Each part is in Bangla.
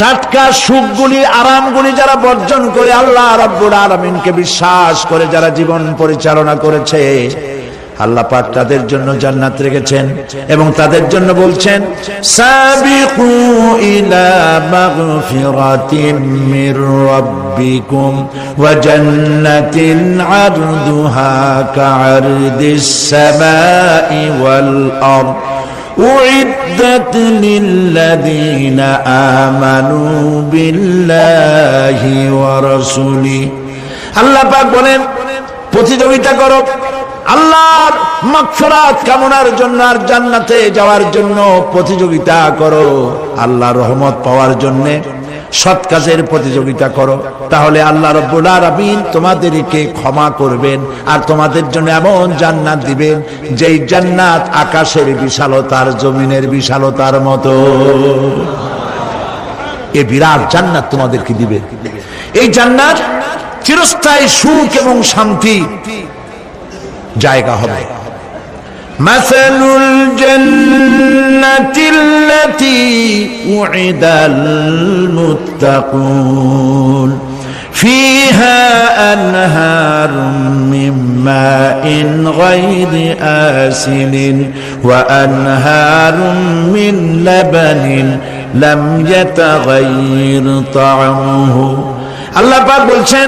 টাটকা সুখগুলি, আরামগুলি যারা বর্জন করে আল্লাহ রাব্বুল আলামিনকে বিশ্বাস করে, যারা জীবন পরিচালনা করেছে, আল্লাহ পাক তাদের জন্য জান্নাত রেখেছেন এবং তাদের জন্য বলছেন, সাবিকু ইলা মাগফিরাতিন মির রাব্বিকুম ওয়া জান্নাতিন আরদুহা কা'আরদিস সামাই ওয়াল আরদ। أعدت للذين آمنوا بالله ورسوله আল্লাহ পাক বলেন প্রতিযোগিতা করো আল্লাহর মাগফিরাত কামনার জন্য আর জান্নাতে যাওয়ার জন্য প্রতিযোগিতা করো আল্লাহর রহমত পাওয়ার জন্য সৎ কাজের প্রতিযোগিতা করো। তাহলে আল্লাহ রব্বুল আলামিন তোমাদেরকে ক্ষমা করবেন আর তোমাদের জন্য এমন জান্নাত দিবেন, যেই জান্নাত আকাশের বিশালতার, জমিনের বিশালতার মতো। এ বিরাট জান্নাত তোমাদেরকে দিবে। এই জান্নাত চিরস্থায়ী সুখ এবং শান্তি জায়গা হবে। مثل الجنة التي وعد المتقون فيها أنهار من ماء غير آسن وأنهار من لبن لم يتغير طعمه الله পাক বলছেন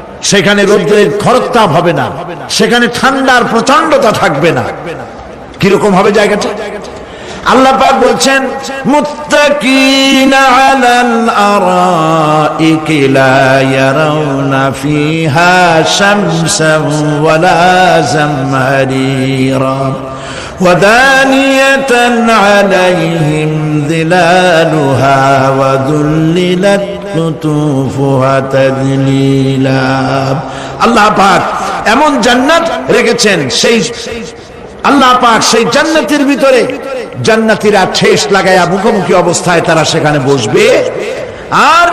সেখানে রৌদ্রের খরতাপ হবে না সেখানে ঠান্ডার প্রচন্ডতা থাকবে না কিরকম হবে জায়গাটা আল্লাহ পাক বলছেন মুত্তাকিনা আলাল আরাইকি লা ইয়ারাউনা ফিহা শামসান ওয়ালা জামহারিরা ودانية عليهم ظلالها وذللت আল্লাহ পাক এমন জান্নাত রেখেছেন, সেই আল্লাহ পাক সেই ভিতরে জান্নাতীরা ঠেস লাগায়া মুখোমুখি অবস্থায় তারা সেখানে বসবে। আর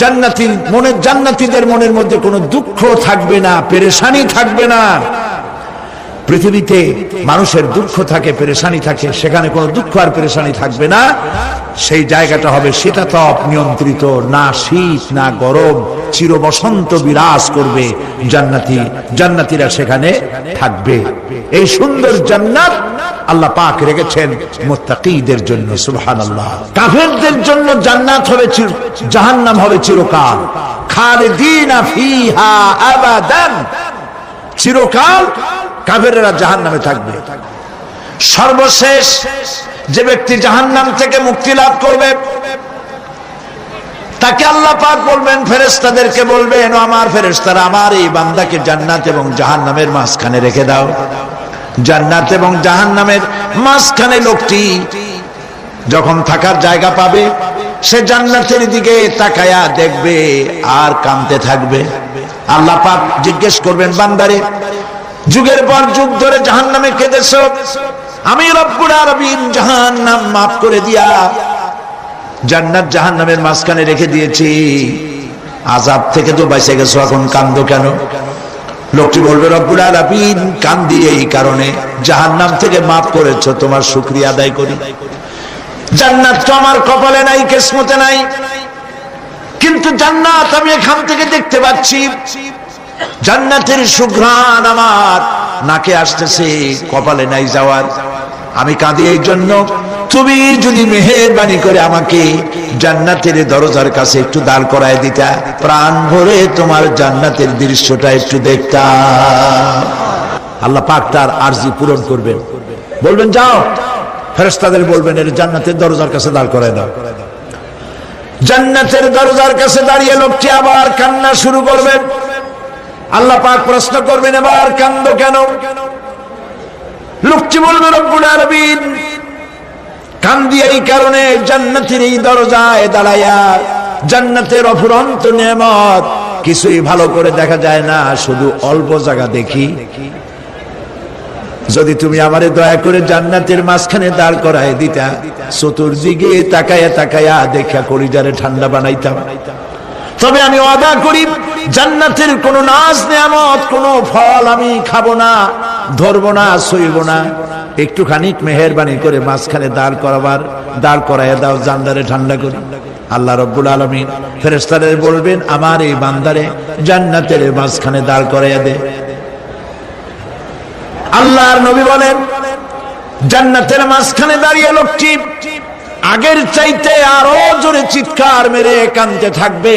জান্নাতির মনের জান্নাতীদের মনের মধ্যে কোনো দুঃখ থাকবে না, পেরেশানি থাকবে না। পৃথিবীতে মানুষের দুঃখ থাকে, পেরেশানি থাকে, সেখানে কোনো দুঃখ আর পেরেশানি থাকবে না। সেই জায়গাটা হবে শীতাতপ নিয়ন্ত্রিত, না শীত, না গরম চির বসন্ত বিরাজ করবে জান্নাতি, জান্নাতিরা সেখানে থাকবে। এই সুন্দর জান্নাত আল্লাহ পাক রেখেছেন মুত্তাকিদের জন্য, সুবহানাল্লাহ। কাফেরদের জন্য জান্নাত হবে জাহান্নাম হবে চিরকাল। খালিদিনা ফিহা আবাদান। চিরকাল কাফেরেরা জাহান নামে থাকবে। সর্বশেষ যে ব্যক্তি জাহান নাম থেকে মুক্তি লাভ করবে, তাকে আল্লাহ পাক বলবেন ফেরেস্তাদেরকে বলবেন আমার ফেরেস্তারা আমার এই বান্দাকে জান্নাত এবং জাহান নামের মাঝখানে রেখে দাও। জান্নাত এবং জাহান নামের মাঝখানে লোকটি যখন থাকার জায়গা পাবে, সে জান্নাতের দিকে তাকায়া দেখবে আর কামতে থাকবে। আল্লাহ পাক জিজ্ঞেস করবেন, বান্দারে যুগের পর যুগ ধরে জাহান নামে কেঁদেছ। আমি রব্বুল আরবিন জাহান নাম মাফ করে দিয়া জান্নাত জাহান নামের মাঝখানে রেখে দিয়েছি। আজাব থেকে তো বেঁচে গেছো, এখন কান্দো কেন? লোকটি বলবে, রব্বুল কান্দি এই কারণে। জাহান নাম থেকে মাফ করেছ, তোমার শুক্রিয়া আদায় করি। জান্নাত তো আমার কপালে নাই, কেসমতে নাই। কিন্তু জান্নাত আমি এখান থেকে দেখতে পাচ্ছি। জান্নাতের সুঘ্রাণ আমার। নাকে আসতেছে, কপালে নাই যাওয়ার। আমি কাঁদি এই জন্য। তুমি যদি মেহরবানি করে আমাকে জান্নাতের দরজার কাছে একটু দাঁড় করায় দিতা, প্রাণ ভরে তোমার জান্নাতের দৃশ্যটা একটু দেখতাম। আল্লাহ পাক তার আরজি পূরণ করবেন। বলবেন, যাও। ফেরেস্তাদের বলবেন, এর জান্নাতের দরজার কাছে দাঁড় করায় দাও। জান্নাতের দরজার কাছে দাঁড়িয়ে লোকটি আবার কান্না শুরু করবেন। আল্লাহ পাক প্রশ্ন করবেন, এবার কান্দ কেন? লোকটি বলবে, রব্বুল আরবিন কান্দি এই কারণে জান্নাতের এই দরজায় দাঁড়াইয়া জান্নাতের অফুরন্ত নেমত কিছুই ভালো করে দেখা যায় না, শুধু অল্প জায়গা দেখি। যদি তুমি আমারে দয়া করে জান্নাতের মাঝখানে দাঁড় করায় দিতা, চতুর্দিকে তাকায়া তাকায়া দেখা কলিজারে ঠান্ডা বানাইতাম। তবে আমি ওয়াদা করি জান্নাতের কোন নাচ নেয়ামত, কোন ফল আমি খাব না, ধরবো না, সইব না। একটুখানি মেহরবানি করে মাঝখানে দাঁড় করাবার, দাঁড় করাইয়া দাও, জান্দারে ঠান্ডা করি। আল্লাহ রব্বুল আলমিন ফেরেস্তারে বলবেন, আমার এই বান্দারে জান্নাতের মাঝখানে দাঁড় করাইয়া দে। আল্লাহর নবী বলেন, জান্নাতের মাঝখানে দাঁড়িয়ে লোকটি আগের চাইতে আরও জোরে চিৎকার মেরে কানতে থাকবে।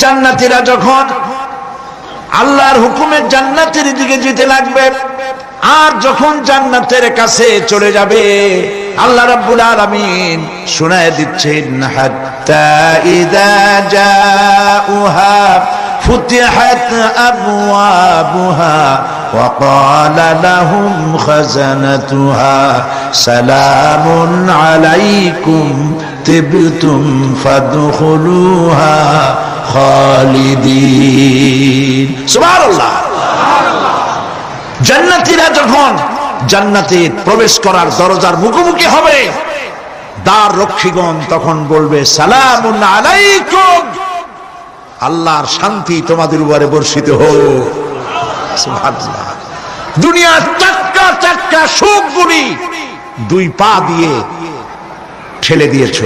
জান্নাতীরা যখন আল্লাহর হুকুমের জান্নাতের দিকে যেতে লাগবে আর যখন জান্নাতের কাছে চলে যাবে আল্লাহ রাব্বুল আলামিন শোনায় দিচ্ছেন হাত্তা ইদা জাউহা ফুতিহাত আবওয়াবুহা وقال لهم خزنتها سلام عليكم طبتم فادخلوها জান্নাতীরা যখন জান্নাতে প্রবেশ করার দরজার মুখোমুখি হবে, দ্বার রক্ষীগণ তখন বলবে, সালামুন আলাইকুম। আল্লাহর শান্তি তোমাদের উপরে বর্ষিত হোক। দুনিয়ার চাক্কা চাক্কা সুখগুলি দুই পা দিয়ে ঠেলে দিয়েছ।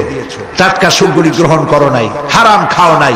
টাটকা সুখগুলি গ্রহণ করো নাই, হারাম খাও নাই।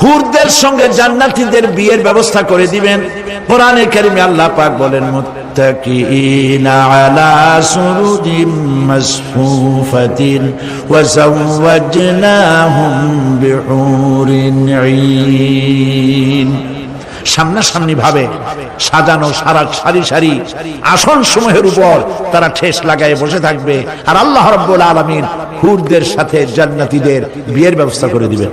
হুরদের সঙ্গে জান্নাতীদের বিয়ের ব্যবস্থা করে দিবেন। কোরআনে কারিমে আল্লাহ পাক বলেন মুত্তাকিনা আলা সুরুদিম মাসফুফাতিন ওয়া যাওয়াজনাহুম বিহুরিন ঈন। সামনাসামনি ভাবে সাজানো সারা সারি সারি আসন সমূহের উপর তারা ঠেস লাগায় বসে থাকবে আর আল্লাহ রব্বুল আলমিন হুরদের সাথে জান্নাতীদের বিয়ের ব্যবস্থা করে দিবেন।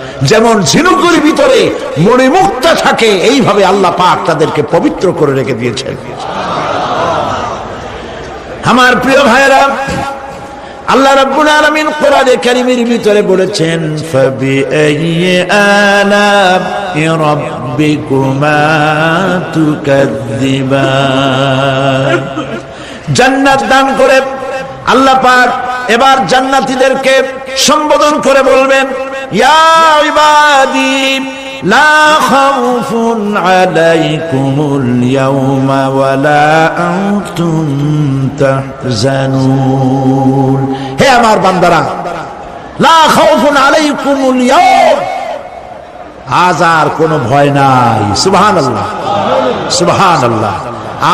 যেমন ঝিনুকের ভিতরে মণিমুক্তা থাকে, এইভাবে আল্লাহ পাক তাদেরকে পবিত্র করে রেখে দিয়েছেন। আমার প্রিয় ভাইরা আল্লাহ রাব্বুল আলামিন কোরআনে কারীমের ভিতরে বলেছেন জান্নাত দান করে আল্লাহ পাক এবার জান্নাতীদেরকে সম্বোধন করে বলবেন ইয়া ইবাদি লা খাউফুন আলাইকুমুল ইয়াওমা ওয়ালা আনতুম তাহজানুন হে আমার বান্দারা লা খাউফুন আলাইকুমুল ইয়াওম আজ আর কোনো ভয় নাই। সুবহানাল্লাহ। সুবহানাল্লাহ।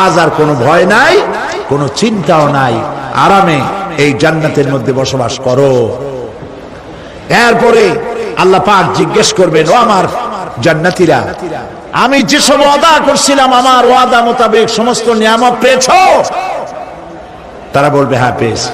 আজ আর কোনো ভয় নাই, কোনো চিন্তাও নাই। আরামে এই জান্নাতের মধ্যে বসবাস করো। এরপরে আল্লাহ পাক জিজ্ঞেস করবেন, ও আমার জান্নাতীরা, আমি যেসব ওয়াদা করছিলাম, আমার ওয়াদা মোতাবেক সমস্ত নিয়ামত পেয়েছ? তারা বলবে হ্যাঁ পেয়েছি।